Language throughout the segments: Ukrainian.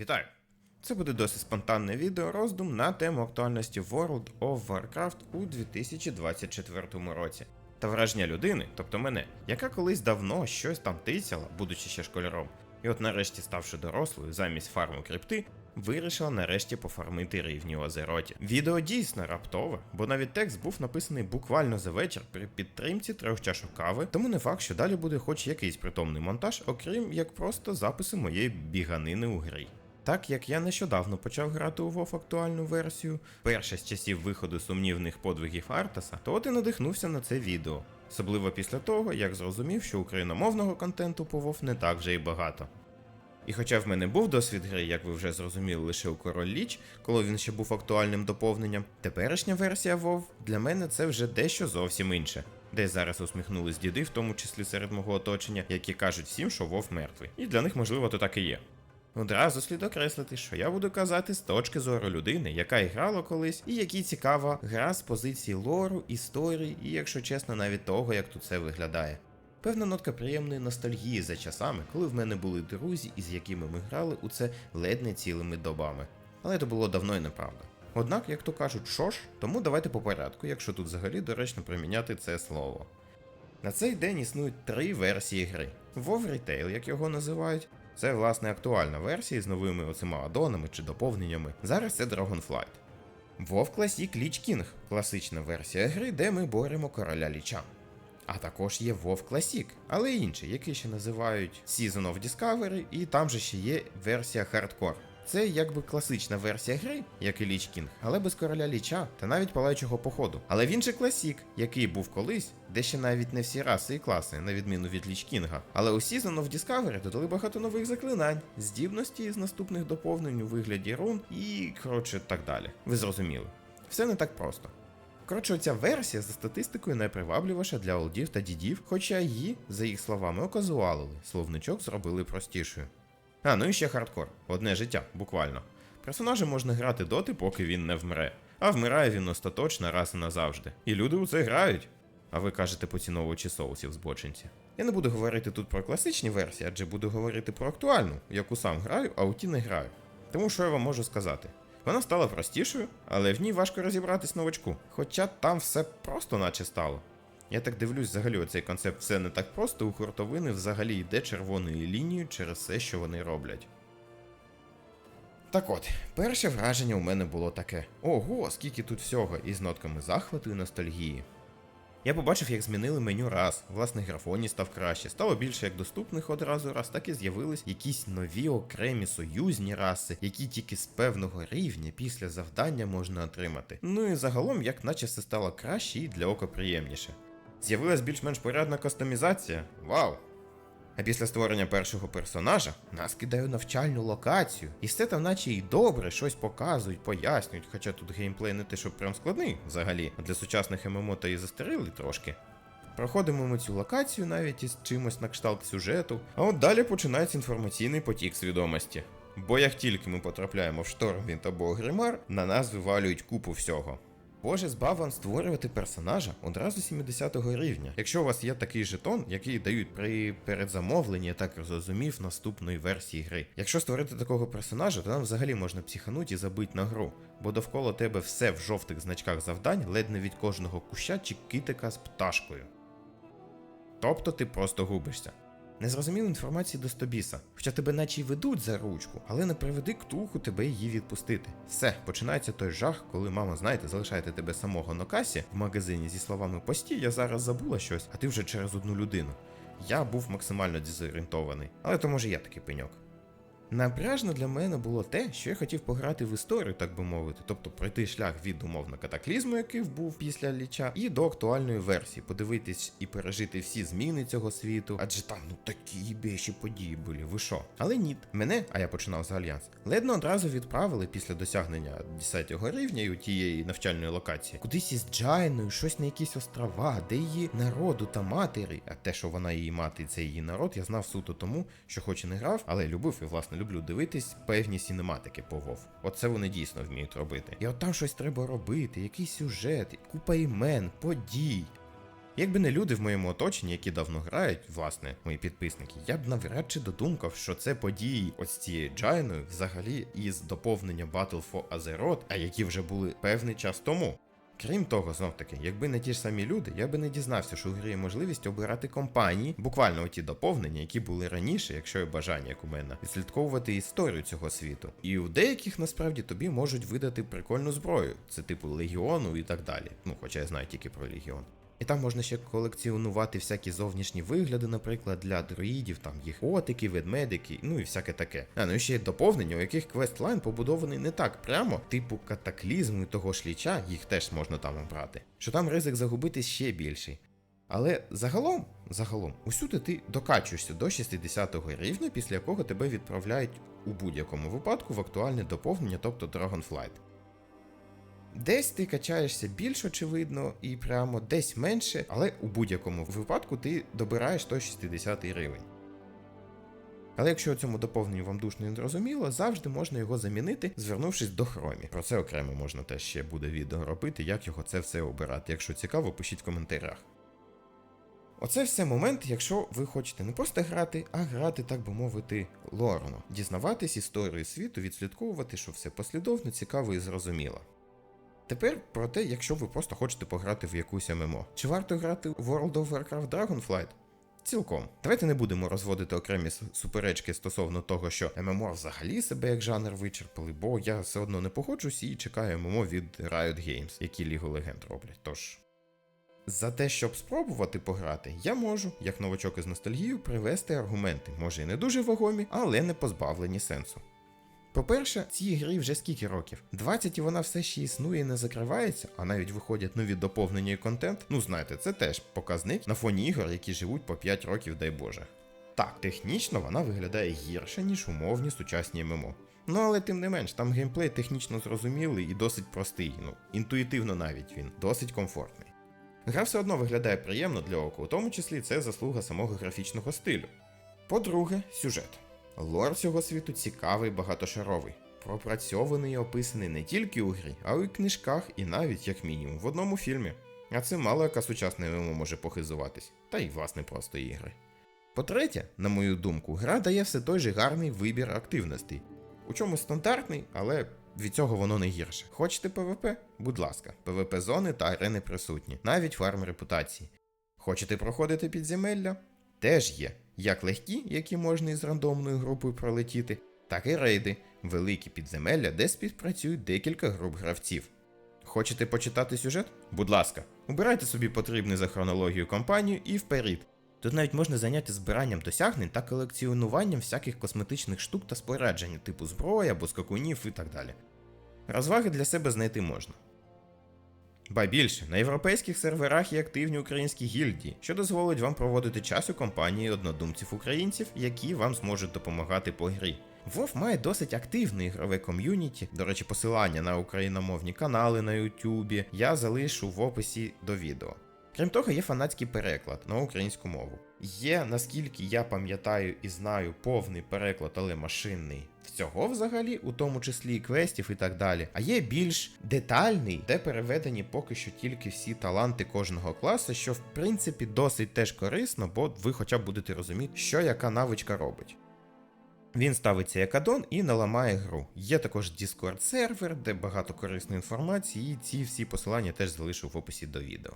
Вітаю! Це буде досить спонтанне відео роздум на тему актуальності World of Warcraft у 2024 році. Та враження людини, тобто мене, яка колись давно щось там тицяла, будучи ще школяром, і от нарешті ставши дорослою, замість фарму крипти, вирішила нарешті пофармити рівні у Азероті. Відео дійсно раптове, бо навіть текст був написаний буквально за вечір при підтримці трьох чашок кави, тому не факт, що далі буде хоч якийсь притомний монтаж, окрім як просто записи моєї біганини у грі. Так як я нещодавно почав грати у WoW актуальну версію, перша з часів виходу сумнівних подвигів Артаса, то от і надихнувся на це відео. Особливо після того, як зрозумів, що україномовного контенту по WoW не так вже й багато. І хоча в мене був досвід гри, як ви вже зрозуміли, лише у Король Ліч, коли він ще був актуальним доповненням, теперішня версія WoW для мене це вже дещо зовсім інше. Десь зараз усміхнулись діди, в тому числі серед мого оточення, які кажуть всім, що WoW мертвий. І для них, можливо, то так і є. Одразу слід окреслити, що я буду казати з точки зору людини, яка і грала колись, і якій цікава гра з позиції лору, історії, і, якщо чесно, навіть того, як тут це виглядає. Певна нотка приємної ностальгії за часами, коли в мене були друзі, із якими ми грали у це ледь не цілими добами. Але це було давно і неправда. Однак, як то кажуть, що ж, тому давайте по порядку, якщо тут взагалі доречно приміняти це слово. На цей день існують три версії гри. WoW Retail, як його називають, це власне актуальна версія з новими оцима адонами чи доповненнями. Зараз це Dragonflight. WoW Classic Lich King класична версія гри, де ми боремо короля ліча. А також є WoW Classic, але інший, який ще називають Season of Discovery, і там же ще є версія Hardcore. Це якби класична версія гри, як і Ліч Кінг, але без короля ліча та навіть палаючого походу. Але він же класік, який був колись, де ще навіть не всі раси і класи, на відміну від Ліч Кінга. Але у Season of Discovery додали багато нових заклинань, здібності з наступних доповнень у вигляді рун і коротше так далі. Ви зрозуміли. Все не так просто. Коротше, ця версія за статистикою найпривабливіша для олдів та дідів, хоча її, за їх словами, оказуалили, словничок зробили простішою. А, ну і ще хардкор. Одне життя, буквально. Персонажа можна грати доти, поки він не вмре. А вмирає він остаточно раз і назавжди. І люди у це грають. А ви кажете, поціновуючи соусів збочинці. Я не буду говорити тут про класичні версії, адже буду говорити про актуальну, яку сам граю, а у ті не граю. Тому що я вам можу сказати? Вона стала простішою, але в ній важко розібратись новачку. Хоча там все просто наче стало. Я так дивлюсь, взагалі оцей концепт все не так просто, у хуртовини взагалі йде червоною лінією через все, що вони роблять. Так от, перше враження у мене було таке: ого, скільки тут всього, із нотками захвату і ностальгії. Я побачив, як змінили меню раз, власне, графоні став краще, стало більше як доступних одразу раз, так і з'явились якісь нові окремі союзні раси, які тільки з певного рівня після завдання можна отримати. Ну і загалом, як наче все стало краще і для ока приємніше. З'явилась більш-менш порядна кастомізація. Вау! А після створення першого персонажа нас кидає у навчальну локацію. І все там наче і добре, щось показують, пояснюють, хоча тут геймплей не те, що прям складний взагалі, а для сучасних ММО та і застарили трошки. Проходимо ми цю локацію навіть із чимось на кшталт сюжету, а от далі починається інформаційний потік свідомості. Бо як тільки ми потрапляємо в Штормвінт або Гримар, на нас вивалюють купу всього. Боже, збав вам створювати персонажа одразу 70 рівня. Якщо у вас є такий жетон, який дають при передзамовленні, я так зрозумів, наступної версії гри. Якщо створити такого персонажа, то нам взагалі можна психануть і забити на гру, бо довкола тебе все в жовтих значках завдань, ледь не від кожного куща чи китика з пташкою. Тобто ти просто губишся. Не зрозуміло інформації до Стобіса, хоча тебе наче й ведуть за ручку, але не приведи ктулху тебе її відпустити. Все, починається той жах, коли мама, знаєте, залишаєте тебе самого на касі в магазині зі словами Постій, я зараз забула щось, а ти вже через одну людину. Я був максимально дезорієнтований, але то може я такий пеньок. Напряжно для мене було те, що я хотів пограти в історію, так би мовити, тобто пройти шлях від умовно катаклізму, який був після ліча, і до актуальної версії, подивитись і пережити всі зміни цього світу, адже там ну такі більші події були, ви що? Але ні, мене, а я починав з Альянс, ледно одразу відправили після досягнення 10 рівня і у тієї навчальної локації, кудись із Джайною, щось на якісь острова, де її народу та матері. А те, що вона її мати, це її народ, я знав суто тому, що хоч і не грав, але любив і власне люблю дивитись певні сінематики по WoW. Оце вони дійсно вміють робити. І от там щось треба робити, якийсь сюжет, купа імен, подій. Якби не люди в моєму оточенні, які давно грають, власне, мої підписники, я б навряд чи додумкав, що це події ось цією Джайною взагалі із доповнення Battle for Azeroth, а які вже були певний час тому. Крім того, знов таки, якби не ті ж самі люди, я би не дізнався, що у грі є можливість обирати компанії, буквально оті доповнення, які були раніше, якщо є бажання, як у мене, відслідковувати історію цього світу. І у деяких насправді тобі можуть видати прикольну зброю, це типу легіону і так далі. Ну, хоча я знаю тільки про легіон. І там можна ще колекціонувати всякі зовнішні вигляди, наприклад, для друїдів, там їх котики, ведмедики, ну і всяке таке. А ну і ще доповнення, у яких квестлайн побудований не так прямо, типу катаклізму і того ж ліча, їх теж можна там обрати. Що там ризик загубитись ще більший. Але загалом, загалом, усюди ти докачуєшся до 60 го рівня, після якого тебе відправляють у будь-якому випадку в актуальне доповнення, тобто Dragonflight. Десь ти качаєшся більш очевидно і прямо десь менше, але у будь-якому випадку ти добираєш той 60 рівень. Але якщо цьому доповненню вам душно не зрозуміло, завжди можна його замінити, звернувшись до хромі. Про це окремо можна теж ще буде відео робити, як його це все обирати. Якщо цікаво, пишіть в коментарях. Оце все момент, якщо ви хочете не просто грати, а грати, так би мовити, лорно, дізнаватись історію світу, відслідковувати, що все послідовно, цікаво і зрозуміло. Тепер про те, якщо ви просто хочете пограти в якусь ММО. Чи варто грати в World of Warcraft Dragonflight? Цілком. Давайте не будемо розводити окремі суперечки стосовно того, що ММО взагалі себе як жанр вичерпали, бо я все одно не погоджусь і чекаю ММО від Riot Games, які Лігу Легенд роблять. Тож. За те, щоб спробувати пограти, я можу, як новачок із ностальгією, привести аргументи, може і не дуже вагомі, але не позбавлені сенсу. По-перше, цій грі вже скільки років? 20 і вона все ще існує і не закривається, а навіть виходять нові доповнення і контент. Ну знаєте, це теж показник на фоні ігор, які живуть по 5 років, дай Боже. Так, технічно вона виглядає гірше, ніж умовні сучасні ММО. Ну але тим не менш, там геймплей технічно зрозумілий і досить простий, ну інтуїтивно навіть він, досить комфортний. Гра все одно виглядає приємно для ока, у тому числі це заслуга самого графічного стилю. По-друге, сюжет. Лор цього світу цікавий, багатошаровий, пропрацьований і описаний не тільки у грі, а й у книжках і навіть, як мінімум, в одному фільмі. А це мало яка сучасна ММО може похизуватись, та й власне просто ігри. По-третє, на мою думку, гра дає все той же гарний вибір активностей. У чомусь стандартний, але від цього воно не гірше. Хочете ПВП? Будь ласка, ПВП зони та арени присутні, навіть фарм репутації. Хочете проходити підземелля? Теж є. Як легкі, які можна із рандомною групою пролетіти, так і рейди, великі підземелля, де співпрацюють декілька груп гравців. Хочете почитати сюжет? Будь ласка, обирайте собі потрібний за хронологією компанію і вперед. Тут навіть можна зайняти збиранням досягнень та колекціонуванням всяких косметичних штук та споряджень, типу зброї або скакунів і так далі. Розваги для себе знайти можна. Ба більше, на європейських серверах є активні українські гільдії, що дозволить вам проводити час у компанії однодумців українців, які вам зможуть допомагати по грі. Вов має досить активне ігрове ком'юніті. До речі, посилання на україномовні канали на Ютубі я залишу в описі до відео. Крім того, є фанатський переклад на українську мову. Є, наскільки я пам'ятаю і знаю, повний переклад, але машинний всього взагалі, у тому числі і квестів і так далі. А є більш детальний, де переведені поки що тільки всі таланти кожного класу, що в принципі досить теж корисно, бо ви хоча б будете розуміти, що яка навичка робить. Він ставиться як аддон і наламає гру. Є також Discord сервер, де багато корисної інформації, і ці всі посилання теж залишу в описі до відео.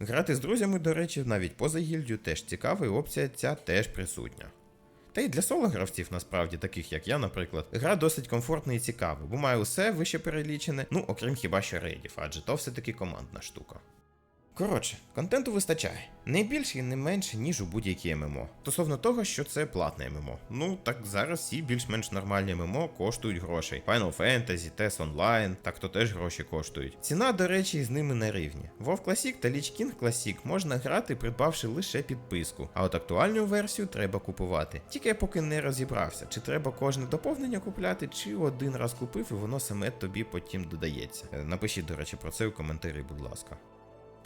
Грати з друзями, до речі, навіть поза гільдію теж цікава, і опція ця теж присутня. Та й для соло гравців, насправді, таких як я, наприклад, гра досить комфортна і цікава, бо має усе вище перелічене, ну окрім хіба що рейдів, адже то все-таки командна штука. Коротше, контенту вистачає. Не більше і не менше, ніж у будь-якій ММО. Стосовно того, що це платне ММО. Ну так зараз всі більш-менш нормальні ММО коштують грошей. Final Fantasy, TES Online, так то теж гроші коштують. Ціна, до речі, з ними на рівні. WoW Classic та Lich King Classic можна грати, придбавши лише підписку, а от актуальну версію треба купувати. Тільки я поки не розібрався, чи треба кожне доповнення купляти, чи один раз купив і воно саме тобі потім додається. Е, Напишіть, до речі, про це у коментарі, будь ласка.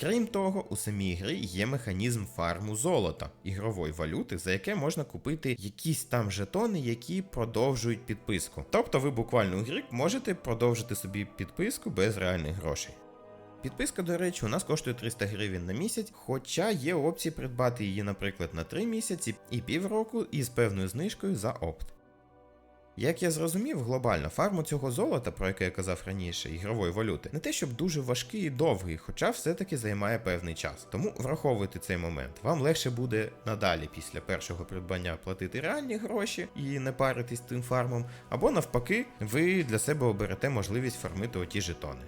Крім того, у самій грі є механізм фарму золота, ігрової валюти, за яке можна купити якісь там жетони, які продовжують підписку. Тобто ви буквально у грі можете продовжити собі підписку без реальних грошей. Підписка, до речі, у нас коштує 300 гривень на місяць, хоча є опції придбати її, наприклад, на 3 місяці і півроку із певною знижкою за опт. Як я зрозумів, глобально фарму цього золота, про яке я казав раніше, ігрової валюти, не те щоб дуже важкий і довгий, хоча все-таки займає певний час. Тому враховуйте цей момент. Вам легше буде надалі після першого придбання платити реальні гроші і не паритись тим фармом, або навпаки, ви для себе оберете можливість фармити оті жетони.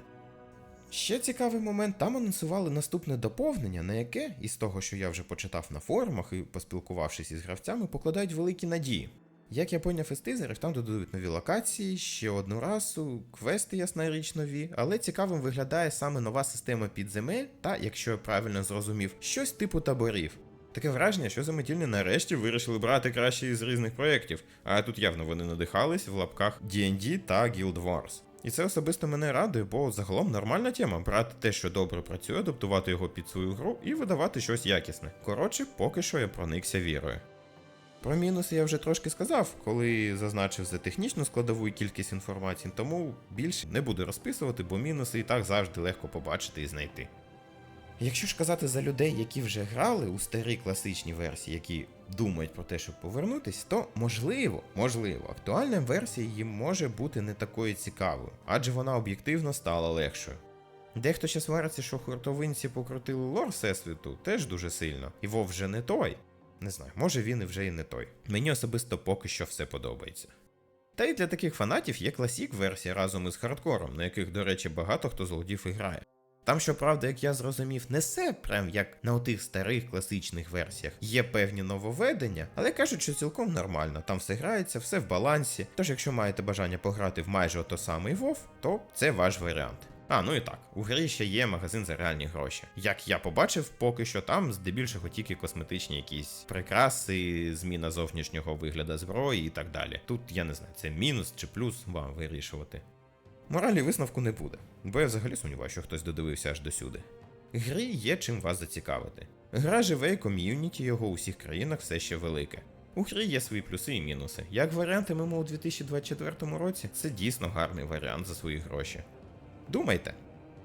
Ще цікавий момент, там анонсували наступне доповнення, на яке, із того, що я вже почитав на форумах і поспілкувавшись із гравцями, покладають великі надії. Як я поняв із тизерів, там додають нові локації, ще одну расу, квести, ясна річ, нові, але цікавим виглядає саме нова система підземель та, якщо я правильно зрозумів, щось типу таборів. Таке враження, що заметільні нарешті вирішили брати краще із різних проєктів, а тут явно вони надихались в лапках D&D та Guild Wars. І це особисто мене радує, бо загалом нормальна тема брати те, що добре працює, адаптувати його під свою гру і видавати щось якісне. Коротше, поки що я проникся вірою. Про мінуси я вже трошки сказав, коли зазначив за технічну складову і кількість інформації, тому більше не буду розписувати, бо мінуси і так завжди легко побачити і знайти. Якщо ж казати за людей, які вже грали у старі класичні версії, які думають про те, щоб повернутись, то можливо, можливо, актуальна версія їм може бути не такою цікавою, адже вона об'єктивно стала легшою. Дехто ще свариться, що хуртовинці покрутили лор всесвіту теж дуже сильно, і Вов вже не той. Не знаю, може він і вже і не той. Мені особисто поки що все подобається. Та й для таких фанатів є класік версія разом із хардкором, на яких, до речі, багато хто злодів і грає. Там, щоправда, як я зрозумів, не все прям як на отих старих класичних версіях. Є певні нововведення, але кажуть, що цілком нормально, там все грається, все в балансі. Тож, якщо маєте бажання пограти в майже ото самий WoW, то це ваш варіант. А, ну і так, у грі ще є магазин за реальні гроші. Як я побачив, поки що там здебільшого тільки косметичні якісь прикраси, зміна зовнішнього вигляду зброї і так далі. Тут я не знаю, це мінус чи плюс вам вирішувати. Моралі висновку не буде, бо я взагалі сумніваюся, що хтось додивився аж досюди. Грі є чим вас зацікавити. Гра живе і ком'юніті його у всіх країнах все ще велике. У грі є свої плюси і мінуси. Як варіант ММО у 2024 році, це дійсно гарний варіант за свої гроші. Думайте.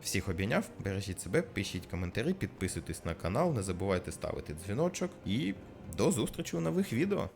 Всіх обійняв, бережіть себе, пишіть коментарі, підписуйтесь на канал, не забувайте ставити дзвіночок і до зустрічі у нових відео.